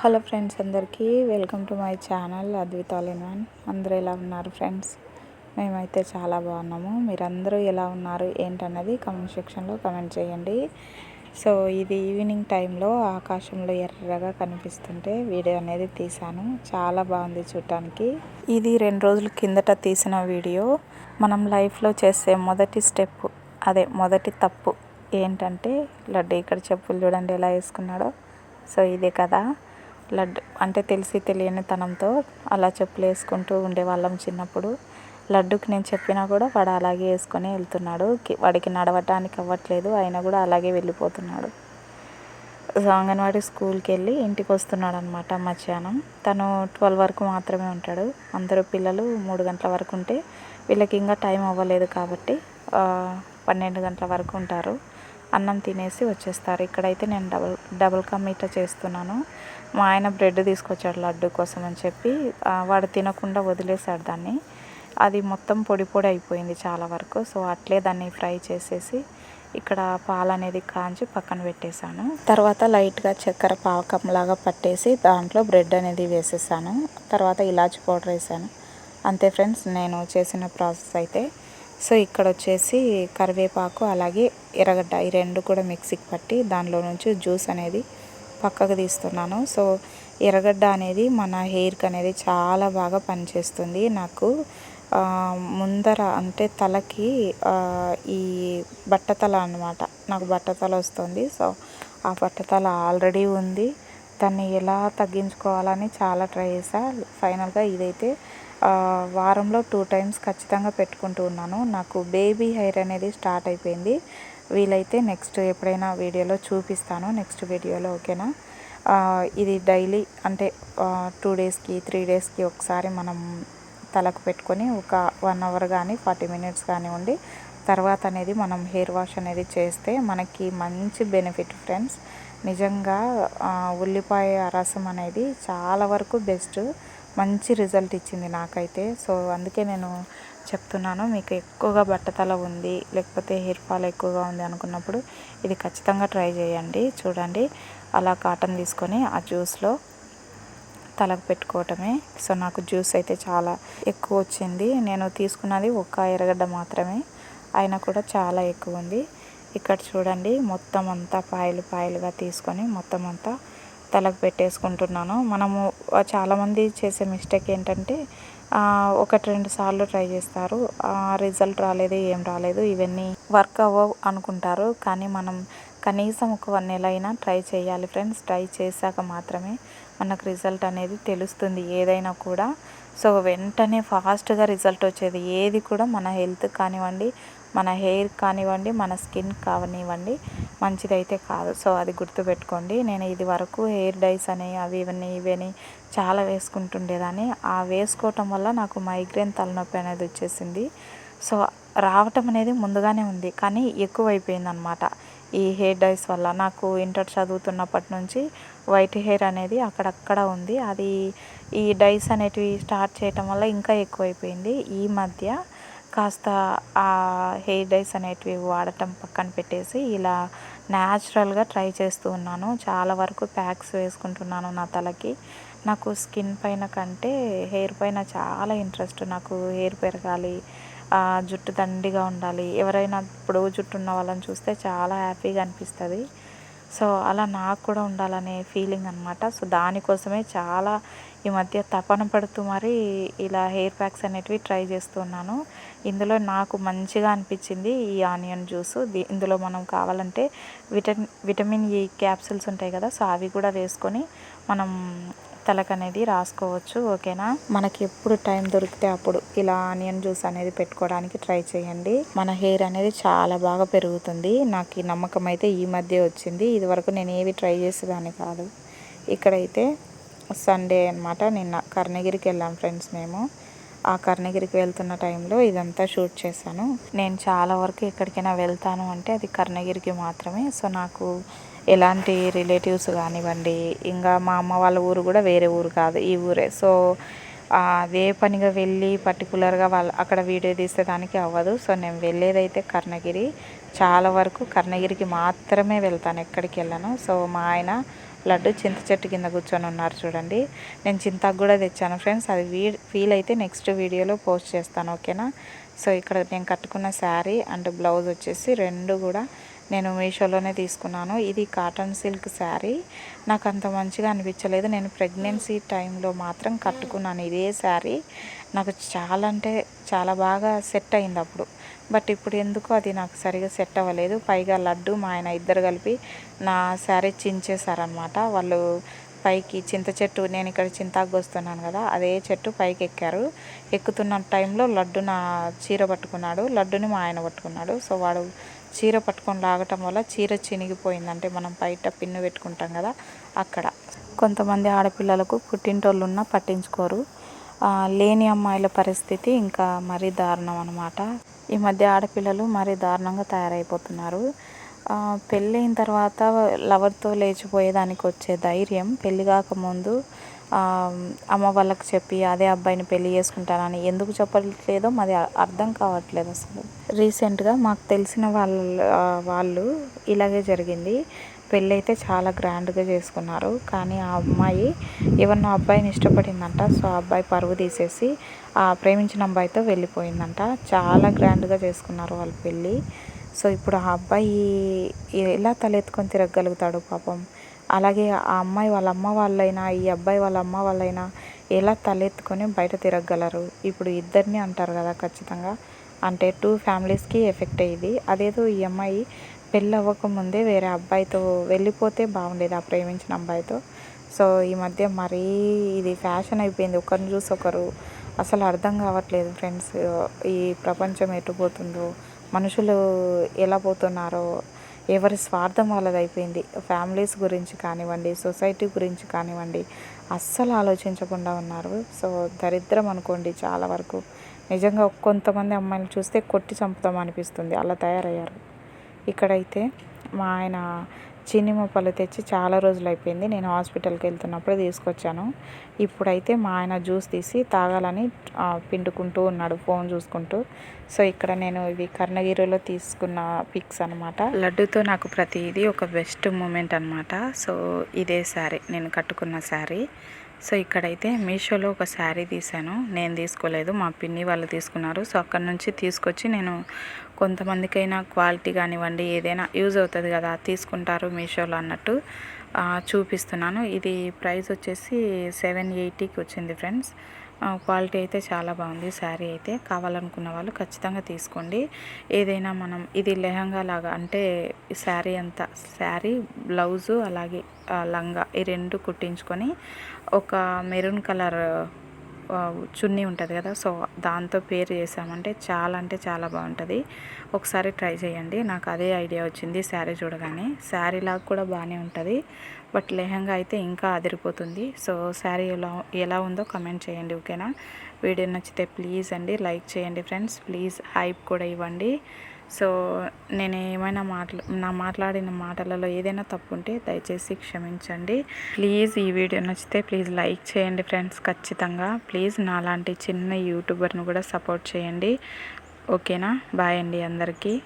Hello friends అందరికీ welcome to my channel అద్వితాల్ one. అందరూ ఎలా ఉన్నారు ఫ్రెండ్స్? మేమైతే చాలా బాగున్నాము. మీరందరూ ఎలా ఉన్నారు ఏంటన్నది కమెంట్ సెక్షన్లో కమెంట్ చేయండి. సో ఇది ఈవినింగ్ టైంలో ఆకాశంలో ఎర్రగా కనిపిస్తుంటే వీడియో అనేది తీశాను. చాలా బాగుంది చూడటానికి ఇది రెండు రోజుల కిందట తీసిన వీడియో మనం లైఫ్లో చేసే మొదటి స్టెప్ అదే మొదటి తప్పు ఏంటంటే లడ్డు ఇక్కడ చెప్పులు చూడండి ఎలా వేసుకున్నాడో. సో ఇదే కదా. లడ్డు అంటే తెలిసి తెలియని తనంతో అలా చెప్పులు వేసుకుంటూ ఉండేవాళ్ళం చిన్నప్పుడు. లడ్డుకి నేను చెప్పినా కూడా వాడు అలాగే వేసుకొని వెళ్తున్నాడు. వాడికి నడవటానికి అవ్వట్లేదు అయినా కూడా అలాగే వెళ్ళిపోతున్నాడు. అంగన్వాడీ స్కూల్కి వెళ్ళి ఇంటికి వస్తున్నాడు అనమాట మధ్యాహ్నం. తను ట్వెల్వ్ వరకు మాత్రమే ఉంటాడు. అందరూ పిల్లలు మూడు గంటల వరకు ఉంటే వీళ్ళకి ఇంకా టైం అవ్వలేదు కాబట్టి పన్నెండు గంటల వరకు ఉంటారు. అన్నం తినేసి వచ్చేస్తారు. ఇక్కడైతే నేను డబుల్ డబుల్ కా చేస్తున్నాను. మా ఆయన బ్రెడ్ తీసుకొచ్చాడు లడ్డు కోసం అని చెప్పి వాడు తినకుండా వదిలేశాడు దాన్ని. అది మొత్తం పొడి పొడి అయిపోయింది చాలా వరకు. సో అట్లే దాన్ని ఫ్రై చేసేసి ఇక్కడ పాలు అనేది కాంచి పక్కన పెట్టేశాను. తర్వాత లైట్గా చక్కెర పాకంలాగా పట్టేసి దాంట్లో బ్రెడ్ అనేది వేసేసాను. తర్వాత ఇలాచి పౌడర్ వేసాను. అంతే ఫ్రెండ్స్ నేను చేసిన ప్రాసెస్ అయితే. సో ఇక్కడ వచ్చేసి కరివేపాకు అలాగే ఎర్రగడ్డ ఈ రెండు కూడా మిక్సీకి పట్టి దానిలో నుంచి జ్యూస్ అనేది పక్కకు తీస్తున్నాను. సో ఎర్రగడ్డ అనేది మన హెయిర్కి అనేది చాలా బాగా పనిచేస్తుంది. నాకు ముందర అంటే తలకి ఈ బట్టతల అనమాట నాకు బట్టతల వస్తుంది. సో ఆ బట్టతల ఆల్రెడీ ఉంది. దాన్ని ఎలా తగ్గించుకోవాలని చాలా ట్రై చేసా ఫైనల్గా ఇదైతే వారంలో టూ టైమ్స్ ఖచ్చితంగా పెట్టుకుంటూ ఉన్నాను. నాకు బేబీ హెయిర్ అనేది స్టార్ట్ అయిపోయింది. వీలైతే నెక్స్ట్ ఎప్పుడైనా వీడియోలో చూపిస్తాను. నెక్స్ట్ వీడియోలో ఓకేనా? ఇది డైలీ అంటే టూ డేస్కి త్రీ డేస్కి ఒకసారి మనం తలకు పెట్టుకొని ఒక వన్ అవర్ కానీ ఫార్టీ మినిట్స్ కానీ ఉండి తర్వాత అనేది మనం హెయిర్ వాష్ అనేది చేస్తే మనకి మంచి బెనిఫిట్ ఫ్రెండ్స్. నిజంగా ఉల్లిపాయ రసం అనేది చాలా వరకు బెస్ట్. మంచి రిజల్ట్ ఇచ్చింది నాకైతే. సో అందుకే నేను చెప్తున్నాను మీకు ఎక్కువగా బట్టతల ఉంది లేకపోతే హెయిర్ ఫాల్ ఎక్కువగా ఉంది అనుకున్నప్పుడు ఇది ఖచ్చితంగా ట్రై చేయండి చూడండి. అలా కాటన్ తీసుకొని ఆ జ్యూస్లో తలకు పెట్టుకోవటమే. సో నాకు జ్యూస్ అయితే చాలా ఎక్కువ వచ్చింది. నేను తీసుకున్నది ఒక్క ఎర్రగడ్డ మాత్రమే అయినా కూడా చాలా ఎక్కువ ఉంది. ఇక్కడ చూడండి మొత్తం అంతా పాయలు పాయలుగా తీసుకొని మొత్తం అంతా తలకు పెట్టేసుకుంటున్నాను. మనము చాలామంది చేసే మిస్టేక్ ఏంటంటే ఒకటి రెండు సార్లు ట్రై చేస్తారు. రిజల్ట్ రాలేదు ఏం రాలేదు ఇవన్నీ వర్క్ అవ్వవు అనుకుంటారు. కానీ మనం కనీసం ఒక వన్ నెల అయినా ట్రై చేయాలి ఫ్రెండ్స్. ట్రై చేశాక మాత్రమే మనకు రిజల్ట్ అనేది తెలుస్తుంది ఏదైనా కూడా. సో వెంటనే ఫాస్ట్గా రిజల్ట్ వచ్చేది. ఏది కూడా మన హెల్త్ కానివ్వండి మన హెయిర్ కానివ్వండి మన స్కిన్ కానివ్వండి మంచిదైతే కాదు. సో అది గుర్తుపెట్టుకోండి. నేను ఇది వరకు హెయిర్ డైస్ అని అవి ఇవన్నీ ఇవని చాలా వేసుకుంటుండేదాన్ని. ఆ వేసుకోవటం వల్ల నాకు మైగ్రేన్ తలనొప్పి అనేది వచ్చేసింది. సో రావటం అనేది ముందుగానే ఉంది. కానీ ఎక్కువైపోయింది అనమాట ఈ హెయిర్ డైస్ వల్ల. నాకు ఇంటర్ చదువుతున్నప్పటి నుంచి వైట్ హెయిర్ అనేది అక్కడక్కడ ఉంది. అది ఈ డైస్ అనేటివి స్టార్ట్ చేయటం వల్ల ఇంకా ఎక్కువైపోయింది. ఈ మధ్య కాస్త ఆ హెయిర్ డైస్ అనేటివి వాడటం పక్కన పెట్టేసి ఇలా న్యాచురల్గా ట్రై చేస్తూ ఉన్నాను. చాలా వరకు ప్యాక్స్ వేసుకుంటున్నాను నా తలకి. నాకు స్కిన్ పైన కంటే హెయిర్ పైన చాలా ఇంట్రెస్ట్. నాకు హెయిర్ పెరగాలి జుట్టు దండిగా ఉండాలి. ఎవరైనా ఇప్పుడు జుట్టు ఉన్న వాళ్ళని చూస్తే చాలా హ్యాపీగా అనిపిస్తుంది. సో అలా నాకు కూడా ఉండాలనే ఫీలింగ్ అనమాట సో దానికోసమే చాలా ఈ మధ్య తపన పడుతూ మరి ఇలా హెయిర్ ప్యాక్స్ అనేటివి ట్రై చేస్తున్నాను ఇందులో నాకు మంచిగా అనిపించింది ఈ ఆనియన్ జ్యూస్. ఇందులో మనం కావాలంటే విటమిన్ విటమిన్ ఈ క్యాప్సిల్స్ ఉంటాయి కదా సో అవి కూడా వేసుకొని మనం తలకు అనేది రాసుకోవచ్చు ఓకేనా? మనకి ఎప్పుడు టైం దొరికితే అప్పుడు ఇలా ఆనియన్ జ్యూస్ అనేది పెట్టుకోవడానికి ట్రై చేయండి. మన హెయిర్ అనేది చాలా బాగా పెరుగుతుంది. నాకు ఈ నమ్మకం అయితే ఈ మధ్య వచ్చింది. ఇది వరకు నేను ఏవి ట్రై చేసేదాన్ని కాదు. ఇక్కడైతే సండే అనమాట నిన్న కర్ణగిరికి వెళ్ళాం ఫ్రెండ్స్ మేము. ఆ కర్ణగిరికి వెళ్తున్న టైంలో ఇదంతా షూట్ చేశాను. నేను చాలా వరకు ఎక్కడికైనా వెళ్తాను అంటే అది కర్ణగిరికి మాత్రమే. సో నాకు ఎలాంటి రిలేటివ్స్ కానివ్వండి ఇంకా మా అమ్మ వాళ్ళ ఊరు కూడా వేరే ఊరు కాదు ఈ ఊరే. సో అదే పనిగా వెళ్ళి పర్టికులర్గా వాళ్ళ అక్కడ వీడియో తీసేదానికి అవ్వదు. సో నేను వెళ్ళేదైతే కర్ణగిరి చాలా వరకు కర్ణగిరికి మాత్రమే వెళ్తాను ఎక్కడికి వెళ్ళను. సో మా ఆయన లడ్డు చింత చెట్టు కింద కూర్చొని ఉన్నారు చూడండి. నేను చింతకు కూడా తెచ్చాను ఫ్రెండ్స్. అది వీ ఫీల్ అయితే నెక్స్ట్ వీడియోలో పోస్ట్ చేస్తాను ఓకేనా? సో ఇక్కడ నేను కట్టుకున్న శారీ అండ్ బ్లౌజ్ వచ్చేసి రెండు కూడా నేను మీషోలోనే తీసుకున్నాను. ఇది కాటన్ సిల్క్ శారీ. నాకు అంత మంచిగా అనిపించలేదు. నేను ప్రెగ్నెన్సీ టైంలో మాత్రం కట్టుకున్నాను ఇదే శారీ. నాకు చాలా అంటే చాలా బాగా సెట్ అయింది అప్పుడు. బట్ ఇప్పుడు ఎందుకు అది నాకు సరిగా సెట్ అవ్వలేదు. పైగా లడ్డు మా ఆయన ఇద్దరు కలిపి నా శారీ చించేశారనమాట వాళ్ళు పైకి చింత చెట్టు నేను ఇక్కడ చింతాకు వస్తున్నాను కదా అదే చెట్టు పైకి ఎక్కారు. ఎక్కుతున్న టైంలో లడ్డు నా చీర పట్టుకున్నాడు. లడ్డుని మా ఆయన పట్టుకున్నాడు. సో వాడు చీర పట్టుకొని లాగటం వల్ల చీర చినిగిపోయింది అంటే మనం బయట పిన్ను పెట్టుకుంటాం కదా అక్కడ. కొంతమంది ఆడపిల్లలకు పుట్టింటోళ్ళు ఉన్నా పట్టించుకోరు లేని అమ్మాయిల పరిస్థితి ఇంకా మరీ దారుణం అనమాట ఈ మధ్య ఆడపిల్లలు మరీ దారుణంగా తయారైపోతున్నారు. పెళ్ళైన తర్వాత లవర్తో లేచిపోయేదానికి వచ్చే ధైర్యం పెళ్ళి కాకముందు అమ్మ వాళ్ళకి చెప్పి అదే అబ్బాయిని పెళ్ళి చేసుకుంటానని ఎందుకు చెప్పట్లేదో మాది అర్థం కావట్లేదు అసలు. రీసెంట్గా మాకు తెలిసిన వాళ్ళ వాళ్ళు ఇలాగే జరిగింది. పెళ్ళి అయితే చాలా గ్రాండ్గా చేసుకున్నారు. కానీ ఆ అమ్మాయి ఎవరినో అబ్బాయిని ఇష్టపడిందంట సో ఆ అబ్బాయి పరువు తీసేసి ఆ ప్రేమించిన అబ్బాయితో వెళ్ళిపోయిందంట. చాలా గ్రాండ్గా చేసుకున్నారు వాళ్ళ పెళ్ళి. సో ఇప్పుడు ఆ అబ్బాయి ఎలా తలెత్తుకొని తిరగలుగుతాడు పాపం? అలాగే ఆ అమ్మాయి వాళ్ళ అమ్మ వాళ్ళైనా ఈ అబ్బాయి వాళ్ళ అమ్మ వాళ్ళైనా ఎలా తలెత్తుకొని బయట తిరగగలరు? ఇప్పుడు ఇద్దరిని అంటారు కదా ఖచ్చితంగా. అంటే టూ ఫ్యామిలీస్కి ఎఫెక్ట్ అయ్యింది. అదేదో ఈ అమ్మాయి పెళ్ళి అవ్వకముందే వేరే అబ్బాయితో వెళ్ళిపోతే బాగుండేది ఆ ప్రేమించిన అబ్బాయితో. సో ఈ మధ్య మరీ ఇది ఫ్యాషన్ అయిపోయింది. ఒకరిని చూసి ఒకరు అసలు అర్థం కావట్లేదు ఫ్రెండ్స్ ఈ ప్రపంచం ఎటు పోతుందో మనుషులు ఎలా పోతున్నారో ఎవరి స్వార్థం వాళ్ళది అయిపోయింది ఫ్యామిలీస్ గురించి కానివ్వండి సొసైటీ గురించి కానివ్వండి అస్సలు ఆలోచించకుండా ఉన్నారు. సో దరిద్రం అనుకోండి చాలా వరకు. నిజంగా కొంతమంది అమ్మాయిలు చూస్తే కొట్టి చంపుతాం అనిపిస్తుంది. అలా తయారయ్యారు. ఇక్కడైతే మా ఆయన చిన్ని పళ్ళు తెచ్చి చాలా రోజులు అయిపోయింది నేను హాస్పిటల్కి వెళ్తున్నప్పుడు తీసుకొచ్చాను. ఇప్పుడైతే మా ఆయన జ్యూస్ తీసి తాగాలని పిండుకుంటూ ఉన్నాడు ఫోన్ చూసుకుంటూ. సో ఇక్కడ నేను ఇవి కర్ణగిరిలో తీసుకున్న పిక్స్ అనమాట లడ్డుతో నాకు ప్రతిదీ ఒక బెస్ట్ మూమెంట్ అనమాట సో ఇదే శారీ నేను కట్టుకున్న శారీ. సో ఇక్కడైతే మీషోలో ఒక శారీ తీశాను. నేను తీసుకోలేదు మా పిన్ని వాళ్ళు తీసుకున్నారు. సో అక్కడ నుంచి తీసుకొచ్చి నేను కొంతమందికైనా క్వాలిటీ కానివ్వండి ఏదైనా యూజ్ అవుతుంది కదా తీసుకుంటారు మీషోలో అన్నట్టు చూపిస్తున్నాను. ఇది ప్రైస్ వచ్చేసి సెవెన్ ఎయిటీకి వచ్చింది ఫ్రెండ్స్. క్వాలిటీ అయితే చాలా బాగుంది. శారీ అయితే కావాలనుకున్న వాళ్ళు ఖచ్చితంగా తీసుకోండి. ఏదైనా మనం ఇది లెహంగా లాగా అంటే శారీ అంతా శారీ బ్లౌజు అలాగే లంగా ఈ రెండు కుట్టించుకొని ఒక మెరూన్ కలర్ చున్నీ ఉంటుంది కదా సో దాంతో పేరు చేసామంటే చాలా అంటే చాలా బాగుంటుంది. ఒకసారి ట్రై చేయండి నాకు అదే ఐడియా వచ్చింది శారీ చూడగానే. శారీ లాగా కూడా బాగానే ఉంటుంది బట్ లెహంగా అయితే ఇంకా అదిరిపోతుంది. సో శారీ ఎలా ఎలా ఉందో కమెంట్ చేయండి ఓకేనా? వీడియో నచ్చితే ప్లీజ్ అండి లైక్ చేయండి ఫ్రెండ్స్ ప్లీజ్ హైప్ కూడా ఇవ్వండి. సో నేను ఏమైనా మాట్లా నా మాట్లాడిన మాటలలో ఏదైనా తప్పు ఉంటే దయచేసి క్షమించండి. ప్లీజ్ ఈ వీడియో నచ్చితే ప్లీజ్ లైక్ చేయండి ఫ్రెండ్స్ ఖచ్చితంగా. ప్లీజ్ నాలాంటి చిన్న యూట్యూబర్ను కూడా సపోర్ట్ చేయండి. ఓకేనా? బాయ్ అండి అందరికీ.